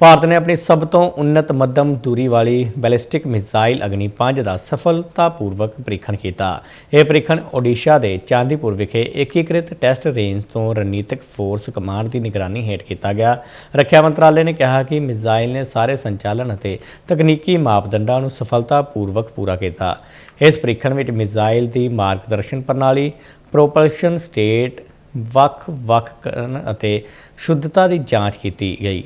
ਭਾਰਤ ਨੇ ਆਪਣੀ ਸਭ ਤੋਂ ਉੱਨਤ ਮੱਧਮ ਦੂਰੀ ਵਾਲੀ ਬੈਲਿਸਟਿਕ ਮਿਜ਼ਾਈਲ ਅਗਨੀ 5 ਦਾ ਸਫਲਤਾਪੂਰਵਕ ਪ੍ਰੀਖਣ ਕੀਤਾ। ਇਹ ਪ੍ਰੀਖਣ ਓਡੀਸ਼ਾ ਦੇ ਚਾਂਦੀਪੁਰ ਵਿਖੇ ਏਕੀਕ੍ਰਿਤ ਟੈਸਟ ਰੇਂਜ ਤੋਂ ਰਣਨੀਤਿਕ ਫੋਰਸ ਕਮਾਂਡ ਦੀ ਨਿਗਰਾਨੀ ਹੇਠ ਕੀਤਾ ਗਿਆ। ਰੱਖਿਆ ਮੰਤਰਾਲੇ ਨੇ ਕਿਹਾ ਕਿ ਮਿਜ਼ਾਈਲ ਨੇ ਸਾਰੇ ਸੰਚਾਲਨ ਅਤੇ ਤਕਨੀਕੀ ਮਾਪਦੰਡਾਂ ਨੂੰ ਸਫਲਤਾਪੂਰਵਕ ਪੂਰਾ ਕੀਤਾ। ਇਸ ਪ੍ਰੀਖਣ ਵਿੱਚ ਮਿਜ਼ਾਈਲ ਦੀ ਮਾਰਗਦਰਸ਼ਨ ਪ੍ਰਣਾਲੀ, ਪ੍ਰੋਪਲਸ਼ਨ ਸਟੇਟ ਵੱਖ-ਵੱਖ ਕਰਨ ਅਤੇ ਸ਼ੁੱਧਤਾ ਦੀ ਜਾਂਚ ਕੀਤੀ ਗਈ।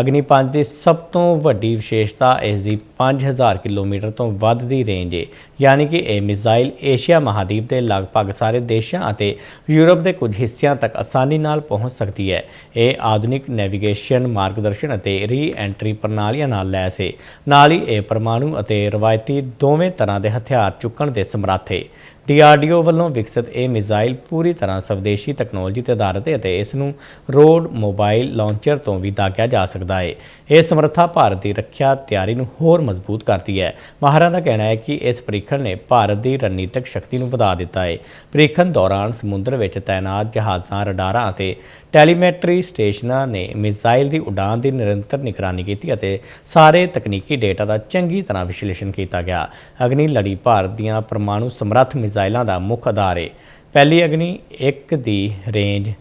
ਅਗਨੀ 5 ਦੀ ਸਭ ਤੋਂ ਵੱਡੀ ਵਿਸ਼ੇਸ਼ਤਾ ਇਸ ਦੀ 5000 ਕਿਲੋਮੀਟਰ ਤੋਂ ਵੱਧ ਦੀ ਰੇਂਜ ਹੈ ਯਾਨੀ ਕਿ ਇਹ ਮਿਜ਼ਾਈਲ ਏਸ਼ੀਆ ਮਹਾਦੀਪ ਦੇ ਲਗਭਗ ਸਾਰੇ ਦੇਸ਼ਾਂ ਅਤੇ ਯੂਰਪ ਦੇ ਕੁਝ ਹਿੱਸਿਆਂ ਤੱਕ ਆਸਾਨੀ ਨਾਲ ਪਹੁੰਚ ਸਕਦੀ ਹੈ। ਇਹ ਆਧੁਨਿਕ ਨੈਵੀਗੇਸ਼ਨ, ਮਾਰਗਦਰਸ਼ਨ ਅਤੇ ਰੀ-ਐਂਟਰੀ ਪ੍ਰਣਾਲੀਆਂ ਨਾਲ ਲੈਸ ਹੈ ਨਾਲ ਹੀ ਇਹ ਪਰਮਾਣੂ ਅਤੇ ਰਵਾਇਤੀ ਦੋਵੇਂ ਤਰ੍ਹਾਂ ਦੇ ਹਥਿਆਰ ਚੁੱਕਣ ਦੇ ਸਮਰੱਥ ਹੈ ਡੀਆਰਡੀਓ ਵੱਲੋਂ ਵਿਕਸਿਤ ਇਹ ਮਿਜ਼ਾਈਲ ਪੂਰੀ ਤਰ੍ਹਾਂ ਸਵਦੇਸ਼ੀ ਤਕਨਾਲੋਜੀ ਤੇ ਆਧਾਰਿਤ ਹੈ ਅਤੇ ਇਸ ਨੂੰ ਰੋਡ ਮੋਬਾਈਲ ਲਾਂਚਰ ਤੋਂ ਵੀ ਦਾਗਿਆ ਜਾ ਸਕਦਾ ਹੈ। ਇਹ ਸਮਰੱਥਾ ਭਾਰਤ ਦੀ ਰੱਖਿਆ ਤਿਆਰੀ ਨੂੰ ਹੋਰ ਮਜ਼ਬੂਤ ਕਰਦੀ ਹੈ। ਮਾਹਰਾਂ ਦਾ ਕਹਿਣਾ ਹੈ ਕਿ ਇਸ ਪ੍ਰੀਖਣ ਨੇ ਭਾਰਤ ਦੀ ਰਣਨੀਤਿਕ ਸ਼ਕਤੀ ਨੂੰ ਵਧਾ ਦਿੱਤਾ ਹੈ। ਪ੍ਰੀਖਣ ਦੌਰਾਨ ਸਮੁੰਦਰ ਵਿੱਚ ਤਾਇਨਾਤ ਜਹਾਜ਼ਾਂ, ਰਡਾਰਾਂ ਅਤੇ ਟੈਲੀਮੈਟਰੀ ਸਟੇਸ਼ਨਾਂ ਨੇ ਮਿਜ਼ਾਈਲ ਦੀ ਉਡਾਨ ਦੀ ਨਿਰੰਤਰ ਨਿਗਰਾਨੀ ਕੀਤੀ ਅਤੇ ਸਾਰੇ ਤਕਨੀਕੀ ਡੇਟਾ ਦਾ ਚੰਗੀ ਤਰ੍ਹਾਂ ਵਿਸ਼ਲੇਸ਼ਣ ਕੀਤਾ ਗਿਆ। ਅਗਨੀ ਲੜੀ ਭਾਰਤ ਦੀਆਂ ਪਰਮਾਣੂ ਸਮਰੱਥ ਮਿਜ਼ਾਈਲਾਂ ਦਾ ਮੁੱਖ ਆਧਾਰ ਹੈ ਪਹਿਲੀ ਅਗਨੀ 1 ਦੀ ਰੇਂਜ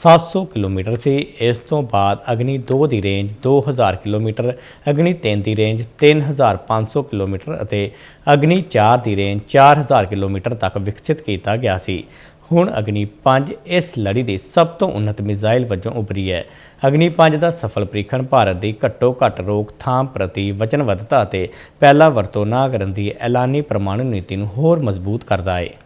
700 ਕਿਲੋਮੀਟਰ ਸੀ। ਇਸ ਤੋਂ ਬਾਅਦ ਅਗਨੀ 2 ਦੀ ਰੇਂਜ 2000 ਕਿਲੋਮੀਟਰ, ਅਗਨੀ 3 ਦੀ ਰੇਂਜ 3500 ਕਿਲੋਮੀਟਰ ਅਤੇ ਅਗਨੀ 4 ਦੀ ਰੇਂਜ 4000 ਕਿਲੋਮੀਟਰ ਤੱਕ ਵਿਕਸਿਤ ਕੀਤਾ ਗਿਆ ਸੀ। ਹੁਣ ਅਗਨੀ 5 ਇਸ ਲੜੀ ਦੀ ਸਭ ਤੋਂ ਉੱਨਤ ਮਿਜ਼ਾਈਲ ਵਜੋਂ ਉਭਰੀ ਹੈ। ਅਗਨੀ 5 ਦਾ ਸਫਲ ਪ੍ਰੀਖਣ ਭਾਰਤ ਦੀ ਘੱਟੋ ਘੱਟ ਰੋਕਥਾਮ ਪ੍ਰਤੀ ਵਚਨਬੱਧਤਾ ਅਤੇ ਪਹਿਲਾ ਵਰਤੋਂ ਨਾ ਕਰਨ ਦੀ ਐਲਾਨੀ ਪ੍ਰਮਾਣੂ ਨੀਤੀ ਨੂੰ ਹੋਰ ਮਜ਼ਬੂਤ ਕਰਦਾ ਹੈ।